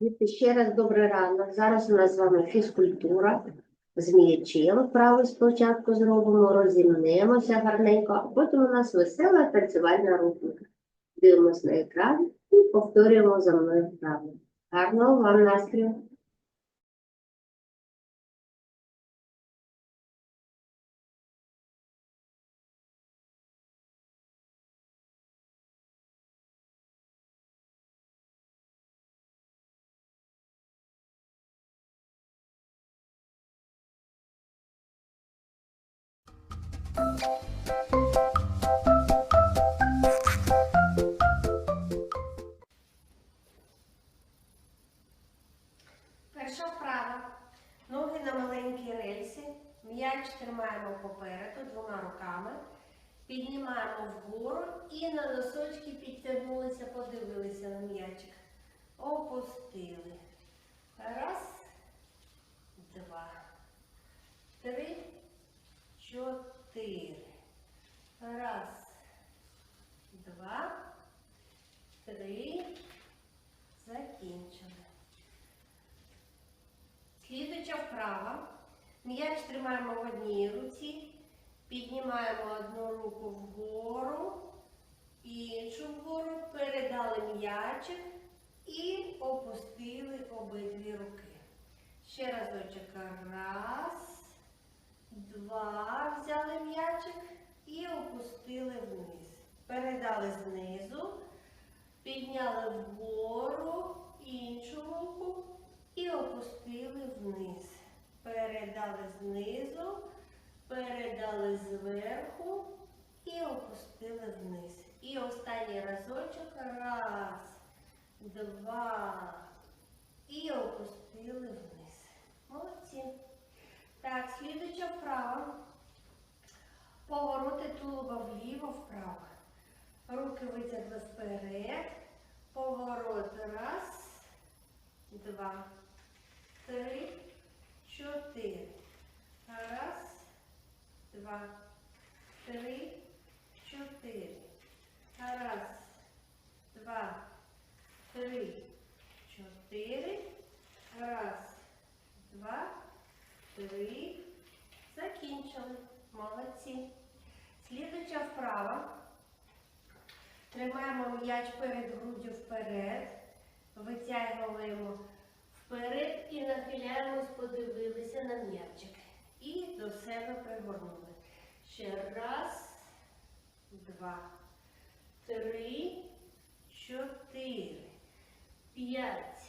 Діти, ще раз добрий ранок. Зараз у нас з вами фізкультура з м'ячем. Вправи спочатку зробимо, розімнемося гарненько, а потім у нас весела танцювальна рубрика. Дивимось на екран і повторюємо за мною вправи. Гарного вам настрою! Перша вправа. Ноги на маленькій рельсі. М'яч тримаємо попереду двома руками. Піднімаємо вгору і на носочки підтягнулися, подивилися на м'ячик. Опустили. Раз, два, три, чотири. Раз, два, три. Закінчили. Слідуюча вправа. М'яч тримаємо в одній руці, піднімаємо одну руку вгору, іншу вгору, передали м'ячик і опустили обидві руки. Ще разочок. Раз, два, взяли м'ячик і опустили вниз. Передали знизу, підняли вгору іншу руку і опустили вниз. Передали знизу, передали зверху і опустили вниз. І останній разочок. Раз, два. І опустили вниз. Молодці. Так, слідуюча вправа. Повороти тулуба вліво, вправо. Руки витягли вперед. Поворот. Раз, два, три, чотири. Раз, два, три, чотири. Раз, два, три, чотири. Раз, два, три. Закінчили. Молодці. Слідуюча вправа. Тримаємо м'яч перед груддю вперед. Витягуємо вперед і нахиляємось, подивилися на м'ячик. І до себе пригорнули. Ще раз, два, три, чотири, п'ять,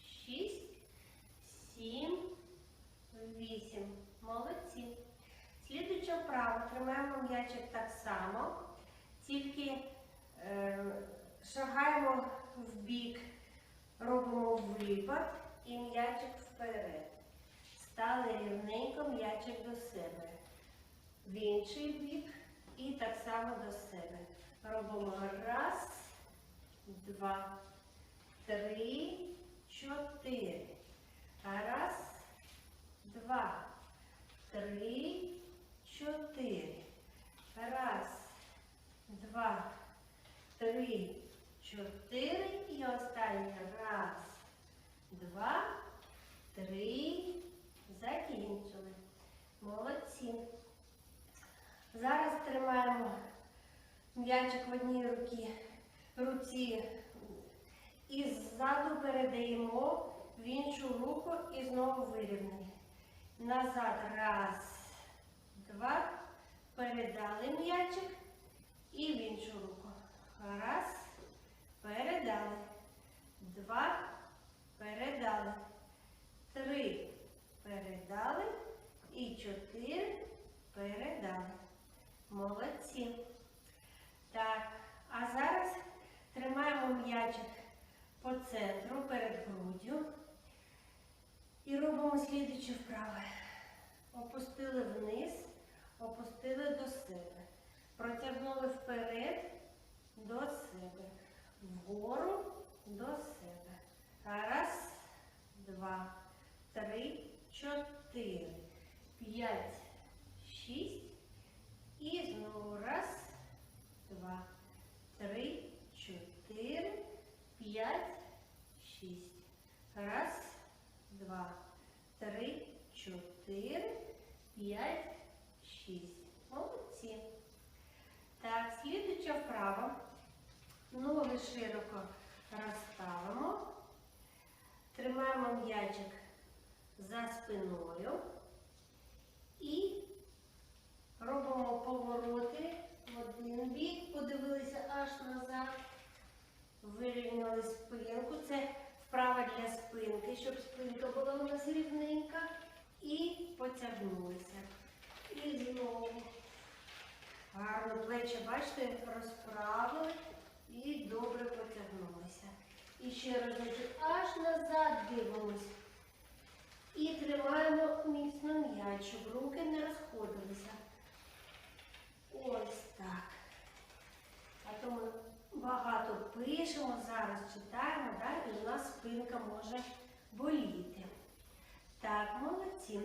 шість, сім, вісім. Молодці. Слідуюча вправа. Тримаємо м'ячик так само, тільки е, шагаємо в бік, робимо випад і м'ячик вперед. Стали рівненько м'ячик до себе. В інший бік і так само до себе. Робимо раз, два, три, чотири. Раз, два, три, чотири. Раз, два, три, чотири. І останнє. Раз, два, три. Закінчили. Молодці. Зараз тримаємо м'ячик в одній руці, руці і ззаду передаємо в іншу руку і знову вирівняли. Назад. Раз, два. Передали м'ячик і в іншу руку. Раз. Передали. Два. вгору до себе. Раз, два, три, чотири, п'ять, шість. І знову раз, два, три, чотири, п'ять, шість. Раз, два, три, чотири, п'ять, шість. Молодці. Так, слідуюча вправо. Ноги широко розставимо. Тримаємо м'ячик за спиною і робимо повороти в один бік, подивилися аж назад, вирівняли спинку. Це вправа для спинки, щоб спинка була у нас рівненька. І потягнулися. І знову. Гарно плечі, бачите, розправили і добре потягнулися. І ще разочок аж назад дивимось. І тримаємо міцно м'яч, щоб руки не розходилися. Ось так. А то ми багато пишемо, зараз читаємо, да? і у нас спинка може боліти. Так, молодці.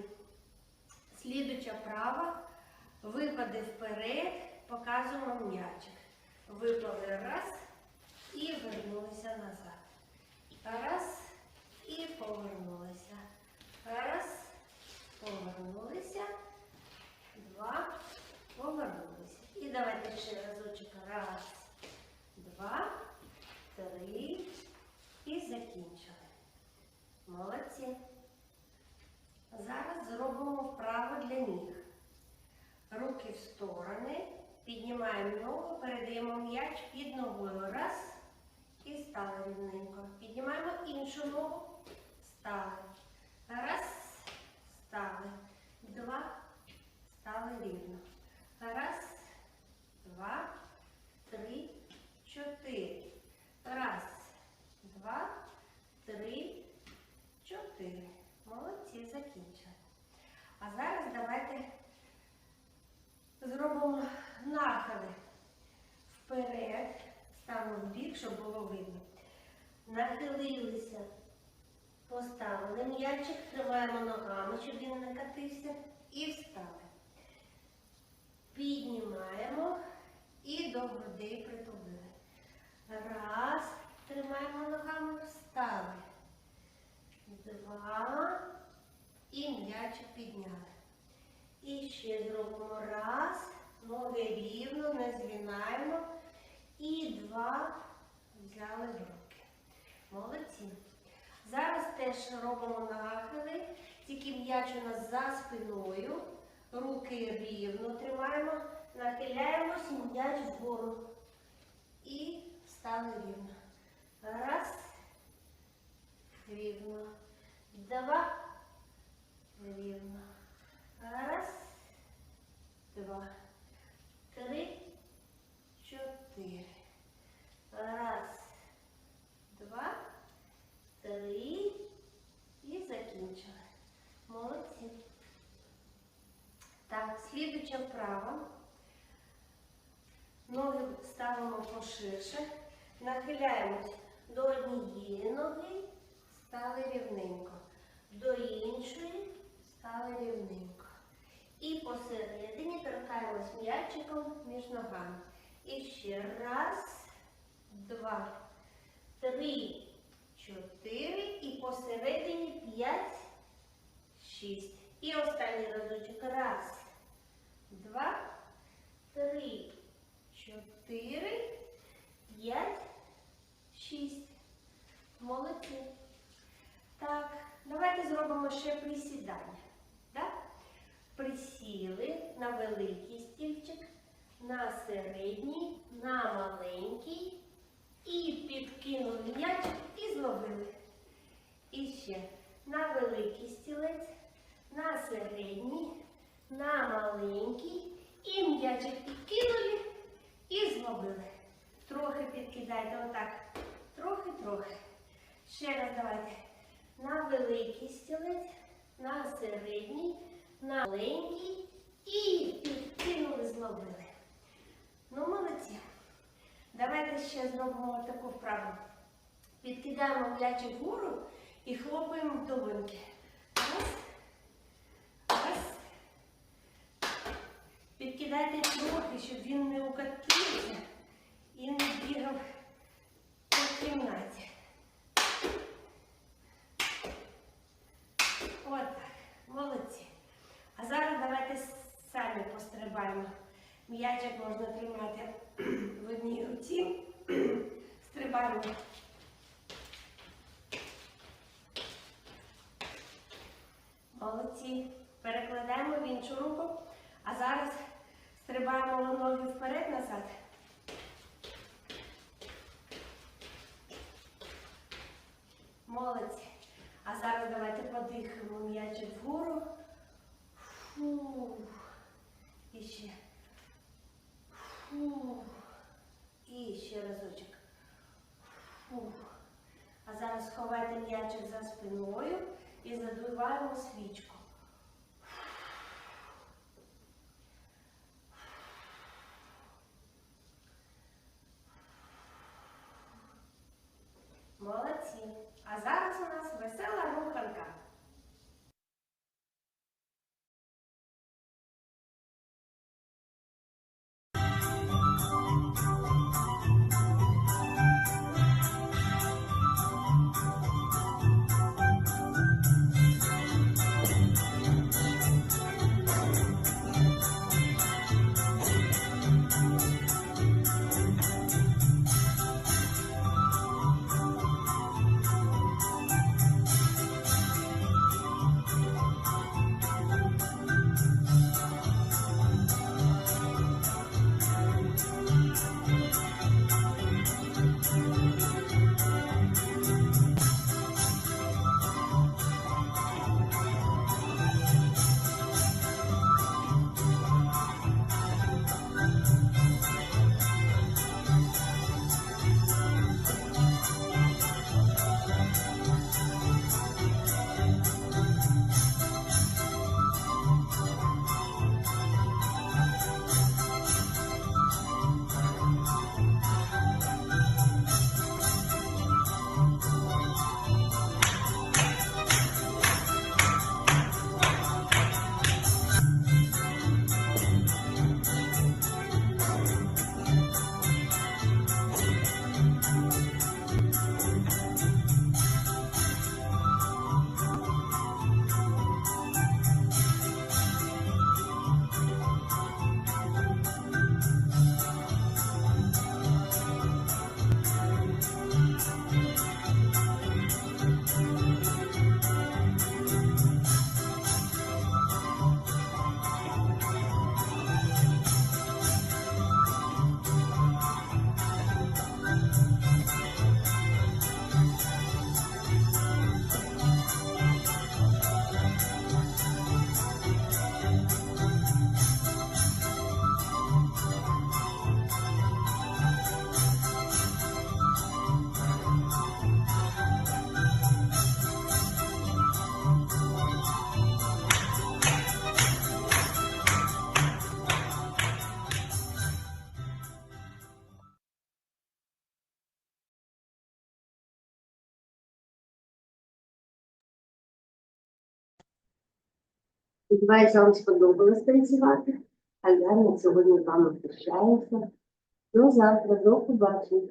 Слідуча права. Випади вперед, показуємо м'ячик. Випали раз і вернулися назад. Раз і повернулися. Раз, повернулися. Два, повернулися. І давайте ще разочок. Раз, два, три. І закінчили. Молодці. Зараз зробимо вправо для ніг. Руки в сторони. Піднімаємо ногу, передаємо м'яч під ногою. Раз. І стали рівненько. Піднімаємо іншу ногу. Стали. Раз. Стали. Два. Стали рівно. Раз. Два. Три. Чотири. Раз. Два. Три. Чотири. Молодці, закінчили. А зараз давайте зробимо нахили вперед, ставимо в бік, щоб було видно. Нахилилися, поставили м'ячик, тримаємо ногами, щоб він не катився, і встали. Піднімаємо і до грудей притулили. Раз, тримаємо ногами, встали. Два. І м'ячик підняли. І ще зробимо раз. Ноги рівно, не згинаємо. І два. Взяли руки. Молодці. Зараз теж робимо нахили. Тільки м'яч у нас за спиною. Руки рівно тримаємо. Нахиляємось, м'яч вгору. І стали рівно. Раз. Рівно. Два. Рівно. Раз. Два. Три. Чотири. Раз. Два. Три. І закінчили. Молодці. Так, слідуча вправа. Ноги ставимо поширше. Нахиляємось до однієї ноги, стали рівненько. До іншої стали рівненько. І посередині торкаємось м'ячиком між ногами. І ще раз, два, три, чотири. І посередині п'ять, шість. І останній разочок. Раз, два, три, чотири, п'ять, шість. Молодці. Так, давайте зробимо ще присідання. Так? Присіли на великий стільчик, на середній, на маленький. І підкинули м'ячик і зловили. І ще на великий стілець, на середній, на маленький. І м'ячик підкинули і зловили. Трохи підкидайте отак. Трохи-трохи. Ще раз давайте. На великий стілець, на середній, на маленький і підкинули, зловили. Ну, молодці. Давайте ще зробимо таку вправу. Підкидаємо м'ячик вгору і хлопаємо в долоньки. Раз. Підкидайте трохи, щоб він не укатився і не бігав по кімнаті. От так. Молодці. А зараз давайте самі пострибаємо. М'ячик можна тримати в одній руці. Стрибаємо. Молодці. Перекладаємо в іншу руку. А зараз стрибаємо ноги вперед-назад. Молодці. А зараз давайте подихаємо м'ячик вгору. Фух. І ще. Фух. І ще разочок. Фух. А зараз сховайте м'ячик за спиною і задуваємо свічку. Сподіваюся, вам сподобалось танцювати. А я на сьогодні з вами прощаюся. До завтра, до побачення.